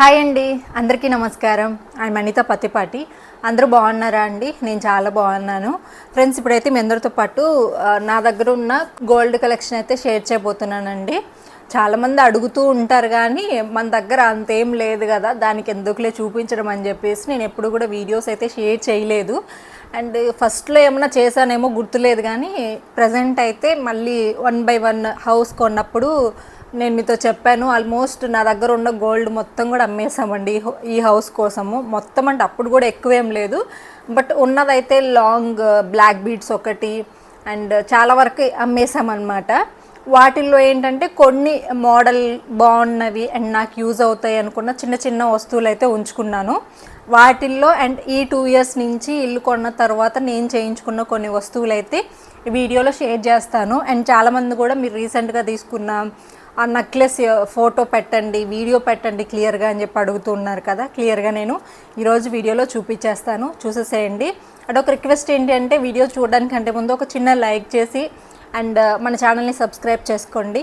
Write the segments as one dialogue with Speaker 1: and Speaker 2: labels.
Speaker 1: Hi అండి. అందరికీ నమస్కారం. ఐ అనిత పత్తిపాటి అందరూ బాగున్నారా అండి? నేను చాలా బాగున్నాను. ఫ్రెండ్స్ ఇప్పుడైతే మీ అందరితో పాటు నా దగ్గర ఉన్న గోల్డ్ కలెక్షన్ అయితే షేర్ చేయబోతున్నానండి. చాలామంది అడుగుతూ ఉంటారు కానీ మన దగ్గర అంతేం లేదు కదా దానికి ఎందుకులే చూపించడం అని చెప్పేసి నేను ఎప్పుడు కూడా వీడియోస్ అయితే షేర్ చేయలేదు. అండ్ ఫస్ట్లో ఏమైనా చేశానేమో గుర్తులేదు కానీ ప్రజెంట్ అయితే మళ్ళీ వన్ బై వన్ హౌస్ కొన్నప్పుడు నేను మీతో చెప్పాను ఆల్మోస్ట్ నా దగ్గర ఉన్న గోల్డ్ మొత్తం కూడా అమ్మేసామండి ఈ హౌ- ఈ హౌస్ కోసము. మొత్తం అంటే అప్పుడు కూడా ఎక్కువేం లేదు. బట్ ఉన్నదైతే లాంగ్ బ్లాక్ బీడ్స్ ఒకటి అండ్ చాలా వరకు అమ్మేసామన్నమాట వాటిల్లో ఏంటంటే కొన్ని మోడల్ బాగున్నవి అండ్ నాకు యూజ్ అవుతాయి అనుకున్న చిన్న చిన్న వస్తువులు అయితే ఉంచుకున్నాను. వాటిల్లో అండ్ ఈ టూ ఇయర్స్ నుంచి ఇల్లు కొన్న తర్వాత నేను చేయించుకున్న కొన్ని వస్తువులు అయితే వీడియోలో షేర్ చేస్తాను. అండ్ చాలామంది కూడా మీరు రీసెంట్గా తీసుకున్న ఆ నెక్లెస్ ఫోటో పెట్టండి వీడియో పెట్టండి క్లియర్గా అని చెప్పి అడుగుతున్నారు కదా. క్లియర్గా నేను ఈరోజు వీడియోలో చూపించేస్తాను. చూసేసేయండి. అండ్ ఒక రిక్వెస్ట్ ఏంటి అంటే వీడియో చూడడానికంటే ముందు ఒక చిన్న లైక్ చేసి అండ్ మన ఛానల్ని సబ్స్క్రైబ్ చేసుకోండి.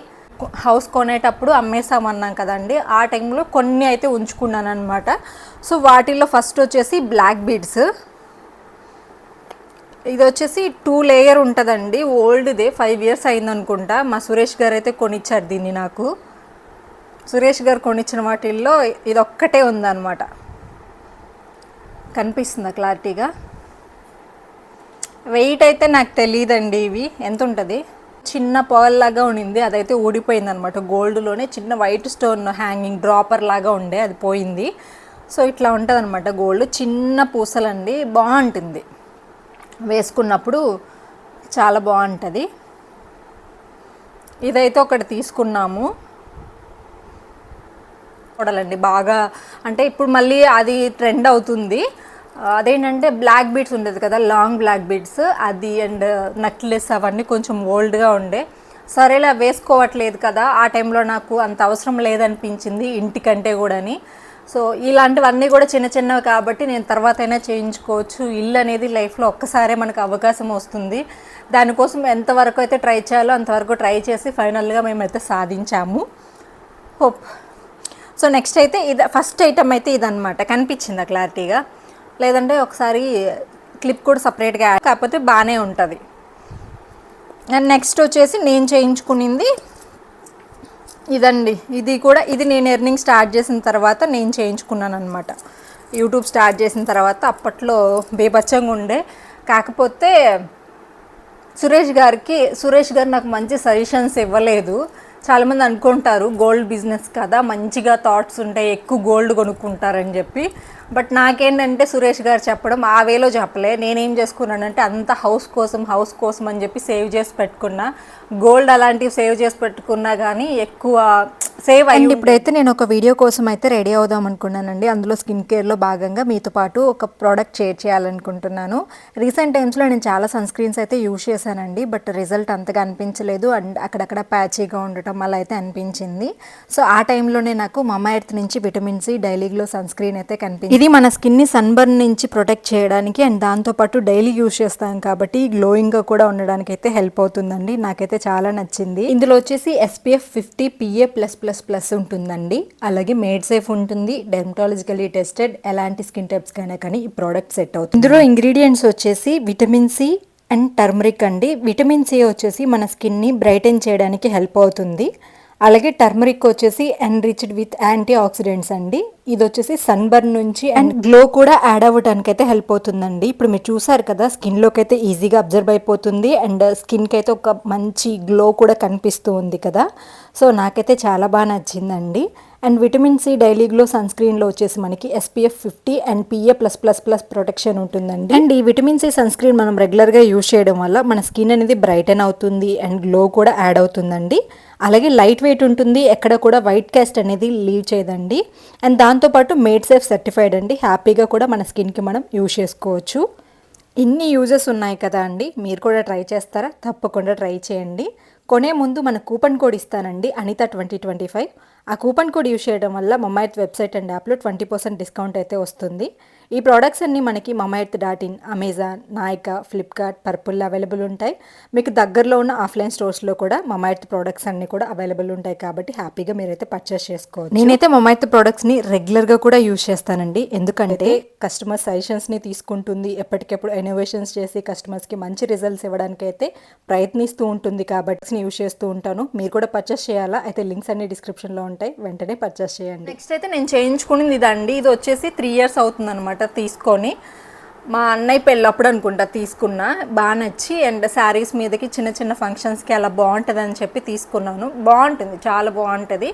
Speaker 1: హౌస్ కొనేటప్పుడు అమ్మేసామన్నాం కదండి. ఆ టైంలో కొన్ని అయితే ఉంచుకున్నాను అనమాట సో వాటిల్లో ఫస్ట్ వచ్చేసి బ్లాక్ బీడ్స్ ఇది వచ్చేసి టూ లేయర్ ఉంటుందండి. ఓల్డ్దే ఫైవ్ ఇయర్స్ అయింది అనుకుంటా మా సురేష్ గారు అయితే కొనిచ్చారు దీన్ని నాకు. సురేష్ గారు కొనిచ్చిన వాటిల్లో ఇది ఒక్కటే ఉందన్నమాట. కనిపిస్తుందా క్లారిటీగా? వెయిట్ అయితే నాకు తెలియదండి ఇవి. ఎంత ఉంటుంది చిన్న పొగల్లాగా ఉండింది. అదైతే ఊడిపోయింది అనమాట గోల్డ్లోనే చిన్న వైట్ స్టోన్ హ్యాంగింగ్ డ్రాపర్ లాగా ఉండే అది పోయింది. సో ఇట్లా ఉంటుంది అనమాట గోల్డ్. చిన్న పూసలండి. బాగుంటుంది. వేసుకున్నప్పుడు చాలా బాగుంటుంది. ఇదైతే ఒకటి తీసుకున్నాము. చూడాలండి బాగా అంటే ఇప్పుడు మళ్ళీ అది ట్రెండ్ అవుతుంది. అదేంటంటే బ్లాక్ బీడ్స్ ఉండేది కదా లాంగ్ బ్లాక్ బీడ్స్ అది అండ్ నెక్లెస్ అవన్నీ కొంచెం ఓల్డ్గా ఉండే. సరేలా వేసుకోవట్లేదు కదా ఆ టైంలో నాకు అంత అవసరం లేదనిపించింది ఇంటికంటే కూడాని. సో ఇలాంటివన్నీ కూడా చిన్న చిన్నవి కాబట్టి నేను తర్వాత అయినా చేయించుకోవచ్చు. ఇల్లు అనేది లైఫ్లో ఒక్కసారే మనకు అవకాశం వస్తుంది. దానికోసం ఎంతవరకు అయితే ట్రై చేయాలో అంతవరకు ట్రై చేసి ఫైనల్గా మేమైతే సాధించాము. హోప్. సో నెక్స్ట్ అయితే ఇది ఫస్ట్ ఐటమ్ అయితే ఇదనమాట కనిపించిందా క్లారిటీగా? లేదంటే ఒకసారి క్లిప్ కూడా సపరేట్గా కాకపోతే బాగానే ఉంటుంది. అండ్ నెక్స్ట్ వచ్చేసి నేను చేయించుకునింది ఇదండి. ఇది కూడా ఇది నేను ఎర్నింగ్ స్టార్ట్ చేసిన తర్వాత నేను చేయించుకున్నాను అనమాట యూట్యూబ్ స్టార్ట్ చేసిన తర్వాత అప్పట్లో బేబచ్చంగా ఉండే. కాకపోతే సురేష్ గారికి సురేష్ గారు నాకు మంచి సజెషన్స్ ఇవ్వలేదు. చాలామంది అనుకుంటారు గోల్డ్ బిజినెస్ కదా మంచిగా థాట్స్ ఉంటాయి ఎక్కువ గోల్డ్ కొనుక్కుంటారని చెప్పి. బట్ నాకేంటంటే సురేష్ గారు చెప్పడం ఆ వేలో చెప్పలే. నేనేం చేసుకున్నానంటే అంత హౌస్ కోసం హౌస్ కోసం అని చెప్పి సేవ్ చేసి పెట్టుకున్నా. గోల్డ్ అలాంటివి సేవ్ చేసి పెట్టుకున్నా కానీ ఎక్కువ సేవ్ అయ్యి ఇప్పుడైతే నేను ఒక వీడియో కోసం అయితే రెడీ అవుదాం అనుకున్నానండి. అందులో స్కిన్ కేర్లో భాగంగా మీతో పాటు ఒక ప్రోడక్ట్ షేర్ చేయాలనుకుంటున్నాను. రీసెంట్ టైమ్స్లో నేను చాలా సన్ స్క్రీన్స్ అయితే యూజ్ చేశానండి. బట్ రిజల్ట్ అంతగా అనిపించలేదు. అండ్ అక్కడక్కడ ప్యాచీగా ఉండటం వల్ల అయితే అనిపించింది. సో ఆ టైంలోనే నాకు మమా ఎర్త్ నుంచి vitamin C daily glow sunscreen అయితే కనిపించింది. ఇది మన స్కిన్ని సన్బర్న్ నుంచి ప్రొటెక్ట్ చేయడానికి అండ్ దాంతోపాటు డైలీ యూజ్ చేస్తాం కాబట్టి గ్లోయింగ్గా కూడా ఉండడానికి అయితే హెల్ప్ అవుతుందండి. నాకైతే చాలా నచ్చింది. ఇందులో వచ్చేసి SPF fifty PA plus plus plus ఉంటుందండి. అలాగే మేడ్ సేఫ్ ఉంటుంది డెర్మటాలజికలీ టెస్టెడ్ ఎలాంటి స్కిన్ టైప్స్ కైనా కానీ ఈ ప్రోడక్ట్ సెట్ అవుతుంది. ఇందులో ఇంగ్రీడియంట్స్ వచ్చేసి విటమిన్ సి అండ్ టర్మరిక్ అండి. విటమిన్ సి వచ్చేసి మన స్కిన్ని బ్రైటన్ చేయడానికి హెల్ప్ అవుతుంది. అలాగే టర్మరిక్ వచ్చేసి ఎన్రిచ్డ్ విత్ యాంటీ ఆక్సిడెంట్స్ అండి. ఇది వచ్చేసి సన్బర్న్ నుంచి అండ్ గ్లో కూడా యాడ్ అవ్వడానికి అయితే హెల్ప్ అవుతుందండి. ఇప్పుడు మీరు చూసారు కదా స్కిన్లోకి అయితే ఈజీగా అబ్జర్వ్ అయిపోతుంది అండ్ స్కిన్కి అయితే ఒక మంచి గ్లో కూడా కనిపిస్తూ ఉంది కదా. సో నాకైతే చాలా బాగా నచ్చిందండి. And vitamin C daily glow sun స్క్రీన్లో వచ్చేసి మనకి SPF fifty and PA plus plus plus protection ఉంటుందండి. అండ్ ఈ విటమిన్ సి సన్ స్క్రీన్ మనం రెగ్యులర్గా యూజ్ చేయడం వల్ల మన స్కిన్ అనేది బ్రైటన్ అవుతుంది అండ్ గ్లో కూడా యాడ్ అవుతుందండి. అలాగే లైట్ వెయిట్ ఉంటుంది ఎక్కడ కూడా వైట్ క్యాస్ట్ అనేది లీవ్ చేయదండి. అండ్ దాంతోపాటు మేడ్ సేఫ్ సర్టిఫైడ్ అండి. హ్యాపీగా కూడా మన స్కిన్కి మనం యూజ్ చేసుకోవచ్చు. ఇన్ని యూజెస్ ఉన్నాయి కదా అండి. మీరు కూడా ట్రై చేస్తారా? తప్పకుండా ట్రై చేయండి. కొనే ముందు మన కూపన్ కోడ్ ఇస్తానండి అనిత ట్వంటీ ట్వంటీ ఫైవ్. ఆ కూపన్ కోడ్ యూజ్ చేయడం వల్ల మొమైత్ వెబ్సైట్ అండ్ యాప్లో ట్వంటీ పర్సెంట్ డిస్కౌంట్ అయితే వస్తుంది. ఈ ప్రోడక్ట్స్ అన్నీ మనకి Mumaith dot in Amazon Nykaa Flipkart Purplle available ఉంటాయి. మీకు దగ్గరలో ఉన్న ఆఫ్లైన్ స్టోర్స్లో కూడా మమైత్ ప్రోడక్ట్స్ అన్నీ కూడా అవైలబుల్ ఉంటాయి కాబట్టి హ్యాపీగా మీరైతే పర్చేస్ చేసుకోవచ్చు. నేనైతే మమైత్ ప్రోడక్ట్స్ని రెగ్యులర్గా కూడా యూజ్ చేస్తానండి. ఎందుకంటే కస్టమర్ సజెషన్స్ని తీసుకుంటుంది. ఎప్పటికెప్పుడు ఇన్నోవేషన్స్ చేసి కస్టమర్స్కి మంచి రిజల్ట్స్ ఇవ్వడానికి అయితే ప్రయత్నిస్తూ ఉంటుంది కాబట్టి యూజ్ చేస్తూ ఉంటాను. మీరు కూడా పర్చేస్ చేయాలా? అయితే లింక్స్ అన్ని డిస్క్రిప్షన్లో ఉంటాయి. వెంటనే పర్చేస్ చేయండి. నెక్స్ట్ అయితే నేను చేయించుకునేది ఇదండి. ఇది వచ్చేసి త్రీ ఇయర్స్ అవుతుంది అనమాట తీసుకొని మా అన్నయ్య పెళ్ళప్పుడు అనుకుంటా తీసుకున్నా. బాగా నచ్చి అండ్ శారీస్ మీదకి చిన్న చిన్న ఫంక్షన్స్కి అలా బాగుంటుంది అని చెప్పి తీసుకున్నాను. బాగుంటుంది చాలా బాగుంటుంది.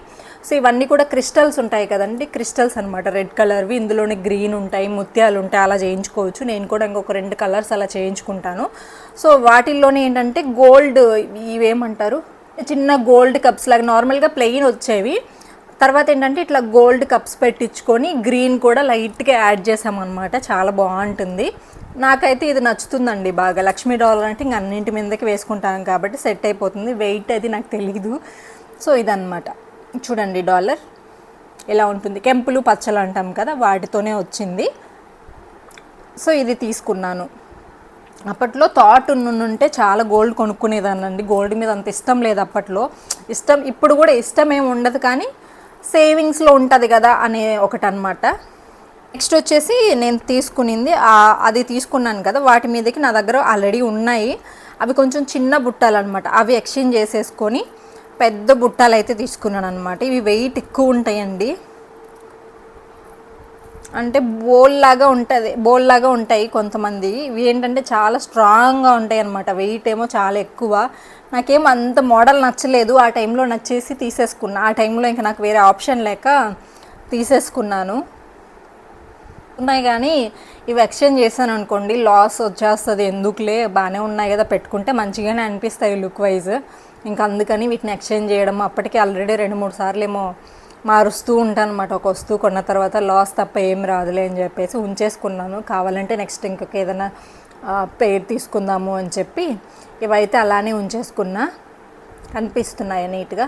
Speaker 1: సో ఇవన్నీ కూడా క్రిస్టల్స్ ఉంటాయి కదండి. క్రిస్టల్స్ అనమాట రెడ్ కలర్వి ఇందులోనే గ్రీన్ ఉంటాయి ముత్యాలు ఉంటాయి అలా చేయించుకోవచ్చు. నేను కూడా ఇంకొక రెండు కలర్స్ అలా చేయించుకుంటాను. సో వాటిల్లోనే ఏంటంటే గోల్డ్ ఇవేమంటారు? చిన్న గోల్డ్ కప్స్ లాగా నార్మల్గా ప్లెయిన్ వచ్చేవి. తర్వాత ఏంటంటే ఇట్లా గోల్డ్ కప్స్ పెట్టించుకొని గ్రీన్ కూడా లైట్గా యాడ్ చేసామన్నమాట. చాలా బాగుంటుంది. నాకైతే ఇది నచ్చుతుందండి బాగా. లక్ష్మీ డాలర్ అంటే ఇంక అన్నింటి మీదకి వేసుకుంటాను కాబట్టి సెట్ అయిపోతుంది. వెయిట్ అది నాకు తెలియదు సో ఇదన్నమాట. చూడండి డాలర్ ఇలా ఉంటుంది? కెంపులు పచ్చలు అంటాం కదా వాటితోనే వచ్చింది. సో ఇది తీసుకున్నాను. అప్పట్లో థాట్ ఉంటే చాలా గోల్డ్ కొనుక్కునేదానండి గోల్డ్ మీద అంత ఇష్టం లేదు అప్పట్లో. ఇష్టం ఇప్పుడు కూడా ఇష్టం ఏమి ఉండదు కానీ సేవింగ్స్లో ఉంటుంది కదా అనే ఒకటి అనమాట నెక్స్ట్ వచ్చేసి నేను తీసుకునింది అది తీసుకున్నాను కదా వాటి మీదకి నా దగ్గర ఆల్రెడీ ఉన్నాయి. అవి కొంచెం చిన్న బుట్టలు అనమాట అవి ఎక్స్చేంజ్ చేసేసుకొని పెద్ద బుట్టాలు అయితే తీసుకున్నాను అనమాట ఇవి వెయిట్ ఎక్కువ ఉంటాయండి. అంటే బోల్ లాగా ఉంటుంది బోల్ లాగా ఉంటాయి కొంతమంది. ఇవి ఏంటంటే చాలా స్ట్రాంగ్గా ఉంటాయి అనమాట వెయిట్ ఏమో చాలా ఎక్కువ. నాకేం అంత మోడల్ నచ్చలేదు. ఆ టైంలో నచ్చేసి తీసేసుకున్నా. ఆ టైంలో ఇంకా నాకు వేరే ఆప్షన్ లేక తీసేసుకున్నాను. ఉన్నాయి కానీ ఇవి ఎక్స్చేంజ్ చేశాను అనుకోండి లాస్ వచ్చేస్తుంది. ఎందుకులే? బాగానే ఉన్నాయి కదా పెట్టుకుంటే మంచిగానే అనిపిస్తాయి లుక్ వైజ్. ఇంకా అందుకని వీటిని ఎక్స్చేంజ్ చేయడం అప్పటికే ఆల్రెడీ రెండు మూడు సార్లు ఏమో మారుస్తూ ఉంటాను అనమాట ఒక వస్తువు కొన్న తర్వాత లాస్ తప్ప ఏం రాదులే అని చెప్పేసి ఉంచేసుకున్నాను. కావాలంటే నెక్స్ట్ ఇంకొక ఏదైనా పేరు తీసుకుందాము అని చెప్పి ఇవైతే అలానే ఉంచేసుకున్నా. కనిపిస్తున్నాయి నీట్గా?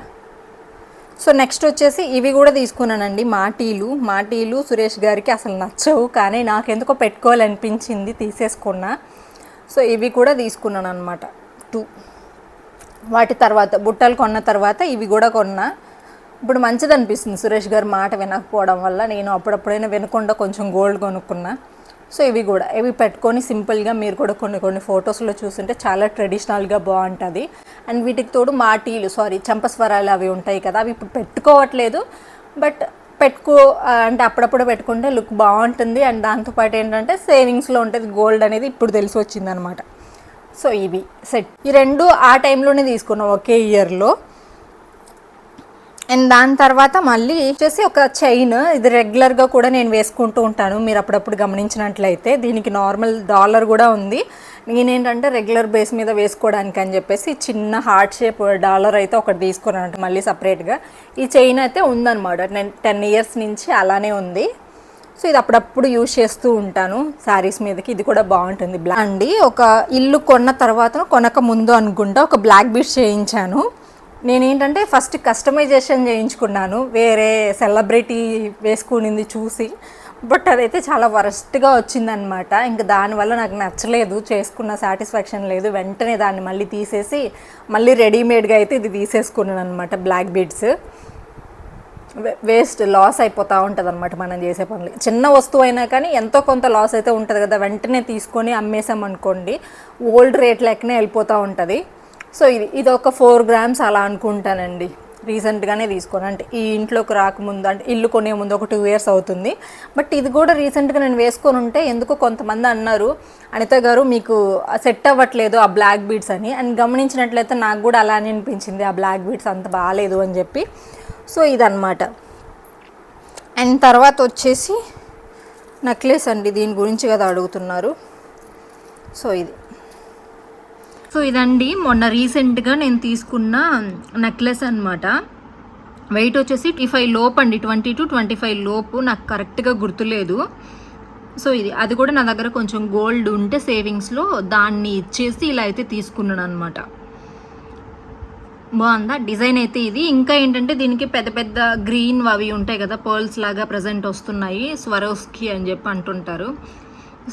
Speaker 1: సో నెక్స్ట్ వచ్చేసి ఇవి కూడా తీసుకున్నానండి. మాటీలు. మాటీలు సురేష్ గారికి అసలు నచ్చవు. కానీ నాకెందుకో పెట్టుకోవాలనిపించింది తీసేసుకున్నా. సో ఇవి కూడా తీసుకున్నాను అనమాట టూ. వాటి తర్వాత బుట్టలు కొన్న తర్వాత ఇవి కూడా కొన్నా. ఇప్పుడు మంచిది అనిపిస్తుంది సురేష్ గారు మాట వినకపోవడం వల్ల నేను అప్పుడప్పుడైనా వినకుండా కొంచెం గోల్డ్ కొనుక్కున్నా. సో ఇవి కూడా ఇవి పెట్టుకొని సింపుల్గా మీరు కూడా కొన్ని కొన్ని ఫొటోస్లో చూస్తుంటే చాలా ట్రెడిషనల్గా బాగుంటుంది. అండ్ వీటికి తోడు మాటీలు సారీ చంపస్వరాలు అవి ఉంటాయి కదా అవి ఇప్పుడు పెట్టుకోవట్లేదు. బట్ పెట్టుకో అంటే అప్పుడప్పుడు పెట్టుకుంటే లుక్ బాగుంటుంది. అండ్ దాంతోపాటు ఏంటంటే సేవింగ్స్లో ఉంటుంది గోల్డ్ అనేది ఇప్పుడు తెలిసి వచ్చిందనమాట. సో ఇవి సెట్. ఈ రెండు ఆ టైంలోనే తీసుకున్నాం ఒకే ఇయర్లో. అండ్ దాని తర్వాత మళ్ళీ వచ్చేసి ఒక చైన్ ఇది రెగ్యులర్గా కూడా నేను వేసుకుంటూ ఉంటాను. మీరు అప్పుడప్పుడు గమనించినట్లయితే దీనికి నార్మల్ డాలర్ కూడా ఉంది. నేనేంటంటే రెగ్యులర్ బేస్ మీద వేసుకోవడానికి అని చెప్పేసి చిన్న హార్ట్ షేప్ డాలర్ అయితే ఒకటి తీసుకున్నాను మళ్ళీ సపరేట్గా ఈ చైన్ అయితే ఉందన్నమాట. నేను టెన్ ఇయర్స్ నుంచి అలానే ఉంది. సో ఇది అప్పుడప్పుడు యూజ్ చేస్తూ ఉంటాను శారీస్ మీదకి. ఇది కూడా బాగుంటుంది. బ్లాక్ అండి. ఒక ఇల్లు కొన్న తర్వాత కొనక ముందు అనుకుంటా ఒక బ్లాక్ బీట్ చేయించాను. నేనేంటంటే ఫస్ట్ కస్టమైజేషన్ చేయించుకున్నాను. వేరే సెలబ్రిటీ వేసుకునింది చూసి. బట్ అదైతే చాలా వరస్ట్గా వచ్చిందనమాట ఇంకా దానివల్ల నాకు నచ్చలేదు. చేసుకున్న సాటిస్ఫాక్షన్ లేదు. వెంటనే దాన్ని మళ్ళీ తీసేసి మళ్ళీ రెడీమేడ్గా అయితే ఇది తీసేసుకున్నాను అనమాట బ్లాక్ బీడ్స్ వేస్ట్ లాస్ అయిపోతూ ఉంటుంది అనమాట మనం చేసే పనులు. చిన్న వస్తువు అయినా కానీ ఎంతో కొంత లాస్ అయితే ఉంటుంది కదా. వెంటనే తీసుకొని అమ్మేసాం అనుకోండి ఓల్డ్ రేట్ లెక్కనే వెళ్ళిపోతూ ఉంటుంది. సో ఇది ఇది ఒక ఫోర్ గ్రామ్స్ అలా అనుకుంటానండి. రీసెంట్గానే తీసుకొని అంటే ఈ ఇంట్లోకి రాకముందు అంటే ఇల్లు కొనే ముందు ఒక టూ ఇయర్స్ అవుతుంది. బట్ ఇది కూడా రీసెంట్గా నేను వేసుకొని ఉంటే ఎందుకో కొంతమంది అన్నారు అనిత గారు మీకు సెట్ అవ్వట్లేదు ఆ బ్లాక్ బీడ్స్ అని. అండ్ గమనించినట్లయితే నాకు కూడా అలానే అనిపించింది ఆ బ్లాక్ బీడ్స్ అంత బాగాలేదు అని చెప్పి. సో ఇదన్నమాట. అండ్ తర్వాత వచ్చేసి నెక్లెస్ అండి దీని గురించి కదా అడుగుతున్నారు. సో ఇది. సో ఇదండి మొన్న రీసెంట్గా నేను తీసుకున్న నెక్లెస్ అనమాట వెయిట్ వచ్చేసి ట్వంటీ ఫైవ్ లోపు అండి. ట్వంటీ టు ట్వంటీ ఫైవ్ లోపు నాకు కరెక్ట్గా గుర్తులేదు. సో ఇది అది కూడా నా దగ్గర కొంచెం గోల్డ్ ఉంటే సేవింగ్స్లో దాన్ని ఇచ్చేసి ఇలా అయితే తీసుకున్నాను అనమాట బాగుందా? డిజైన్ అయితే ఇది. ఇంకా ఏంటంటే దీనికి పెద్ద పెద్ద గ్రీన్ అవి ఉంటాయి కదా పర్ల్స్ లాగా ప్రజెంట్ వస్తున్నాయి స్వరోస్కి అని చెప్పి అంటుంటారు.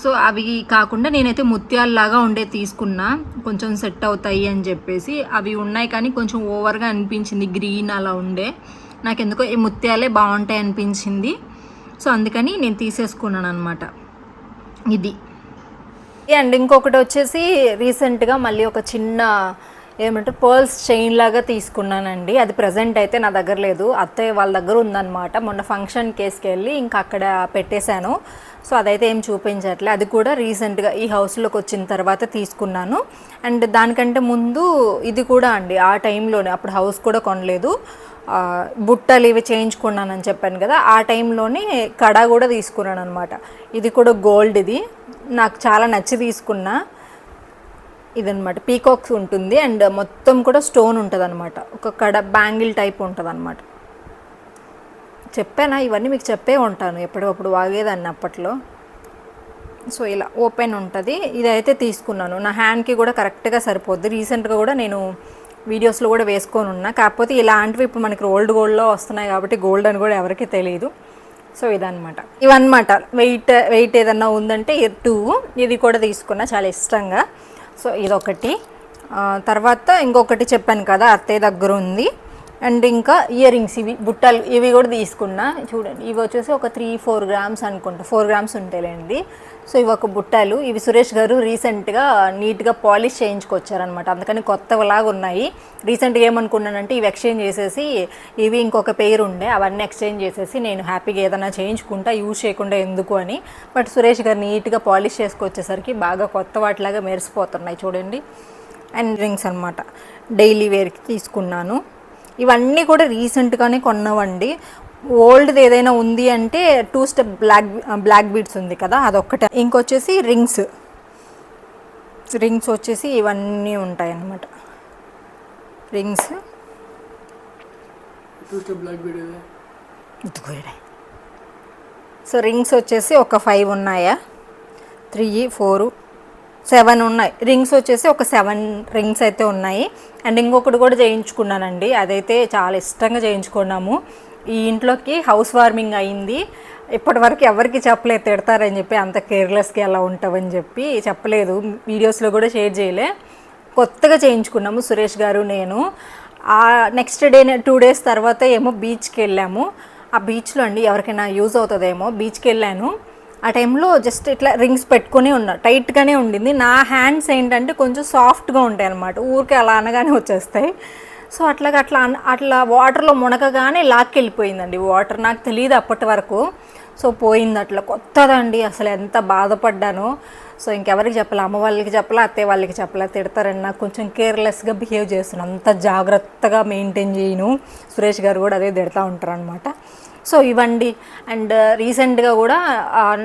Speaker 1: సో అవి కాకుండా నేనైతే ముత్యాలలాగా ఉండే తీసుకున్నా. కొంచెం సెట్ అవుతాయి అని చెప్పేసి. అవి ఉన్నాయి కానీ కొంచెం ఓవర్గా అనిపించింది. గ్రీన్ అలా ఉండే. నాకు ఎందుకో ఈ ముత్యాలే బాగుంటాయి అనిపించింది. సో అందుకని నేను తీసేసుకున్నాను అనమాట ఇది. అండ్ ఇంకొకటి వచ్చేసి రీసెంట్గా మళ్ళీ ఒక చిన్న ఏమంటే పర్ల్స్ చైన్ లాగా తీసుకున్నానండి. అది ప్రజెంట్ అయితే నా దగ్గర లేదు. అత్తయ్య వాళ్ళ దగ్గర ఉందన్నమాట. మొన్న ఫంక్షన్ కేసుకెళ్ళి ఇంకా అక్కడ పెట్టేశాను. సో అదైతే ఏం చూపించట్లే. అది కూడా రీసెంట్గా ఈ హౌస్లోకి వచ్చిన తర్వాత తీసుకున్నాను. అండ్ దానికంటే ముందు ఇది కూడా అండి ఆ టైంలోనే అప్పుడు హౌస్ కూడా కొనలేదు. బుట్టలు ఇవి చేయించుకున్నానని చెప్పాను కదా ఆ టైంలోనే కడ కూడా తీసుకున్నాను అనమాట ఇది కూడా గోల్డ్ ఇది. నాకు చాలా నచ్చి తీసుకున్నా ఇదనమాట పీకాక్స్ ఉంటుంది అండ్ మొత్తం కూడా స్టోన్ ఉంటుంది అనమాట ఒక కడ బ్యాంగిల్ టైప్ ఉంటుంది అనమాట చెప్పానా? ఇవన్నీ మీకు చెప్పే ఉంటాను ఎప్పటికప్పుడు వాగేదాన్ని అప్పట్లో. సో ఇలా ఓపెన్ ఉంటుంది. ఇదైతే తీసుకున్నాను. నా హ్యాండ్కి కూడా కరెక్ట్గా సరిపోద్ది. రీసెంట్గా కూడా నేను వీడియోస్లో కూడా వేసుకొని ఉన్నా. కాకపోతే ఇలాంటివి ఇప్పుడు మనకి ఓల్డ్ గోల్డ్లో వస్తున్నాయి కాబట్టి గోల్డ్ అని కూడా ఎవరికీ తెలియదు సో ఇదనమాట ఇవన్నమాట. వెయిట్ వెయిట్ ఏదన్నా ఉందంటే టూ. ఇది కూడా తీసుకున్నా చాలా ఇష్టంగా. సో ఇదొకటి. తర్వాత ఇంకొకటి చెప్పాను కదా అత్తయ్య దగ్గర ఉంది. అండ్ ఇంకా ఇయర్ రింగ్స్ ఇవి బుట్టలు ఇవి కూడా తీసుకున్నా. చూడండి ఇవి వచ్చేసి ఒక త్రీ ఫోర్ గ్రామ్స్ అనుకుంటా. ఫోర్ గ్రామ్స్ ఉంటాయిలేండి. సో ఇవి ఒక బుట్టలు. ఇవి సురేష్ గారు రీసెంట్గా నీట్గా పాలిష్ చేయించుకొచ్చారనమాట అందుకని కొత్తలాగా ఉన్నాయి. రీసెంట్గా ఏమనుకున్నానంటే ఇవి ఎక్స్చేంజ్ చేసేసి ఇవి ఇంకొక పేరు ఉండే అవన్నీ ఎక్స్చేంజ్ చేసేసి నేను హ్యాపీగా ఏదైనా చేయించుకుంటా యూజ్ చేయకుండా ఎందుకు అని. బట్ సురేష్ గారు నీట్గా పాలిష్ చేసుకొచ్చేసరికి బాగా కొత్త వాటిలాగా మెరిసిపోతున్నాయి చూడండి. అండ్ రింగ్స్ అనమాట డైలీ వేర్కి తీసుకున్నాను. ఇవన్నీ కూడా రీసెంట్గానే కొన్నవండి ఓల్డ్ది ఏదైనా ఉంది అంటే two step black black beads ఉంది కదా అదొక్కటే. ఇంకొచ్చేసి రింగ్స్ రింగ్స్ వచ్చేసి ఇవన్నీ ఉంటాయి అన్నమాట రింగ్స్ సో రింగ్స్ వచ్చేసి ఒక ఫైవ్ ఉన్నాయా? త్రీ ఫోరు సెవెన్ ఉన్నాయి. రింగ్స్ వచ్చేసి ఒక సెవెన్ రింగ్స్ అయితే ఉన్నాయి. అండ్ ఇంకొకటి కూడా చేయించుకున్నానండి. అదైతే చాలా ఇష్టంగా చేయించుకున్నాము. ఈ ఇంట్లోకి హౌస్ వార్మింగ్ అయింది. ఇప్పటివరకు ఎవరికి చెప్పలేదు తిడతారని చెప్పి అంత కేర్లెస్గా ఎలా ఉంటావని చెప్పి చెప్పలేదు. వీడియోస్లో కూడా షేర్ చేయలే. కొత్తగా చేయించుకున్నాము సురేష్ గారు నేను. నెక్స్ట్ డే టూ డేస్ తర్వాత ఏమో బీచ్కి వెళ్ళాము. ఆ బీచ్లో అండి ఎవరికైనా యూజ్ అవుతుందేమో బీచ్కి వెళ్ళాను. ఆ టైంలో జస్ట్ ఇట్లా రింగ్స్ పెట్టుకొని ఉన్నా. టైట్గానే ఉండింది. నా హ్యాండ్స్ ఏంటంటే కొంచెం సాఫ్ట్గా ఉంటాయి అనమాట ఊరికే అలా అనగానే వచ్చేస్తాయి. సో అట్లాగా అట్లా అన్- అట్లా వాటర్లో మునకగానే లాక్కెళ్ళిపోయిందండి వాటర్ నాకు తెలియదు అప్పటి వరకు. సో పోయింది అట్లా. కొత్తదండి. అసలు ఎంత బాధపడ్డానో. సో ఇంకెవరికి చెప్పలే? అమ్మ వాళ్ళకి చెప్పలే? అత్తయ్య వాళ్ళకి చెప్పలే? తిడతారని నాకు కొంచెం కేర్లెస్గా బిహేవ్ చేస్తున్నాను. అంత జాగ్రత్తగా మెయింటైన్ చేయను. సురేష్ గారు కూడా అదే తిడతా ఉంటారు అనమాట సో ఇవ్వండి. అండ్ uh, రీసెంట్గా కూడా uh,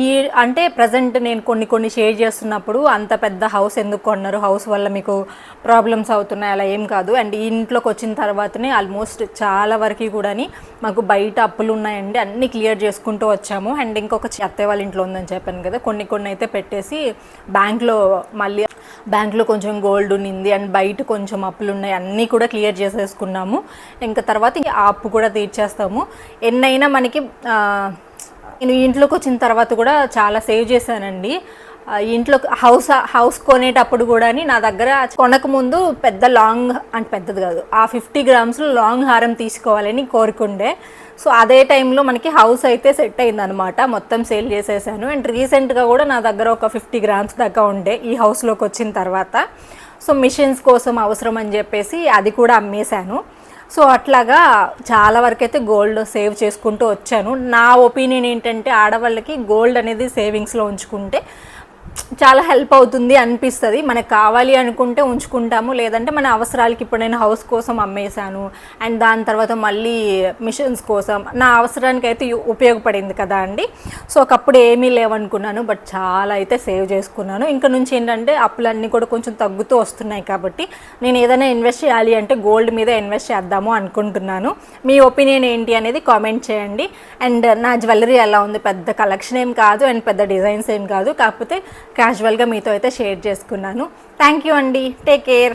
Speaker 1: ఈ అంటే ప్రజెంట్ నేను కొన్ని కొన్ని షేర్ చేస్తున్నప్పుడు అంత పెద్ద హౌస్ ఎందుకు కొన్నారు? హౌస్ వల్ల మీకు ప్రాబ్లమ్స్ అవుతున్నాయి? అలా ఏం కాదు. అండ్ ఈ ఇంట్లోకి వచ్చిన తర్వాతనే ఆల్మోస్ట్ చాలా వరకు కూడాని మాకు బయట అప్పులు ఉన్నాయండి. అన్నీ క్లియర్ చేసుకుంటూ వచ్చాము. అండ్ ఇంకొక అత్తయ్య వాళ్ళ ఇంట్లో ఉందని చెప్పాను కదా. కొన్ని కొన్ని అయితే పెట్టేసి బ్యాంక్లో మళ్ళీ బ్యాంక్లో కొంచెం గోల్డ్ ఉన్నింది అండ్ బయట కొంచెం అప్పులు ఉన్నాయి అన్నీ కూడా క్లియర్ చేసేసుకున్నాము. ఇంకా తర్వాత ఆ అప్పు కూడా తీర్చేస్తాము. ఎన్నైనా మనకి నేను ఇంట్లోకి వచ్చిన తర్వాత కూడా చాలా సేవ్ చేశానండి. ఇంట్లో హౌస్ హౌస్ కొనేటప్పుడు కూడా నా దగ్గర కొనక ముందు పెద్ద లాంగ్ అంటే పెద్దది కాదు ఆ ఫిఫ్టీ గ్రామ్స్లో లాంగ్ హారం తీసుకోవాలని కోరుకుండే. సో అదే టైంలో మనకి హౌస్ అయితే సెట్ అయిందనమాట మొత్తం సేల్ చేసేసాను. అండ్ రీసెంట్గా కూడా నా దగ్గర ఒక ఫిఫ్టీ గ్రామ్స్ దాకా ఉండే ఈ హౌస్లోకి వచ్చిన తర్వాత. సో మిషన్స్ కోసం అవసరం అని చెప్పేసి అది కూడా అమ్మేశాను. సో అట్లాగా చాలా వరకు అయితే గోల్డ్ సేవ్ చేసుకుంటూ వచ్చాను. నా ఒపీనియన్ ఏంటంటే ఆడవాళ్ళకి గోల్డ్ అనేది సేవింగ్స్లో ఉంచుకుంటే చాలా హెల్ప్ అవుతుంది అనిపిస్తుంది. మనకు కావాలి అనుకుంటే ఉంచుకుంటాము. లేదంటే మన అవసరాలకి ఇప్పుడు నేను హౌస్ కోసం అమ్మేశాను. అండ్ దాని తర్వాత మళ్ళీ మిషన్స్ కోసం. నా అవసరానికి అయితే ఉపయోగపడింది కదా అండి. సో ఒకప్పుడు ఏమీ లేవనుకున్నాను. బట్ చాలా అయితే సేవ్ చేసుకున్నాను. ఇంకా నుంచి ఏంటంటే అప్పులన్నీ కూడా కొంచెం తగ్గుతూ వస్తున్నాయి కాబట్టి నేను ఏదైనా ఇన్వెస్ట్ చేయాలి అంటే గోల్డ్ మీద ఇన్వెస్ట్ చేద్దాము అనుకుంటున్నాను. మీ ఒపీనియన్ ఏంటి అనేది కామెంట్ చేయండి. అండ్ నా జ్యువెలరీ ఎలా ఉంది? పెద్ద కలెక్షన్ ఏం కాదు. అండ్ పెద్ద డిజైన్స్ ఏం కాదు. కాకపోతే క్యాజువల్గా మీతో అయితే షేర్ చేసుకున్నాను. థ్యాంక్ యూ అండి. Take care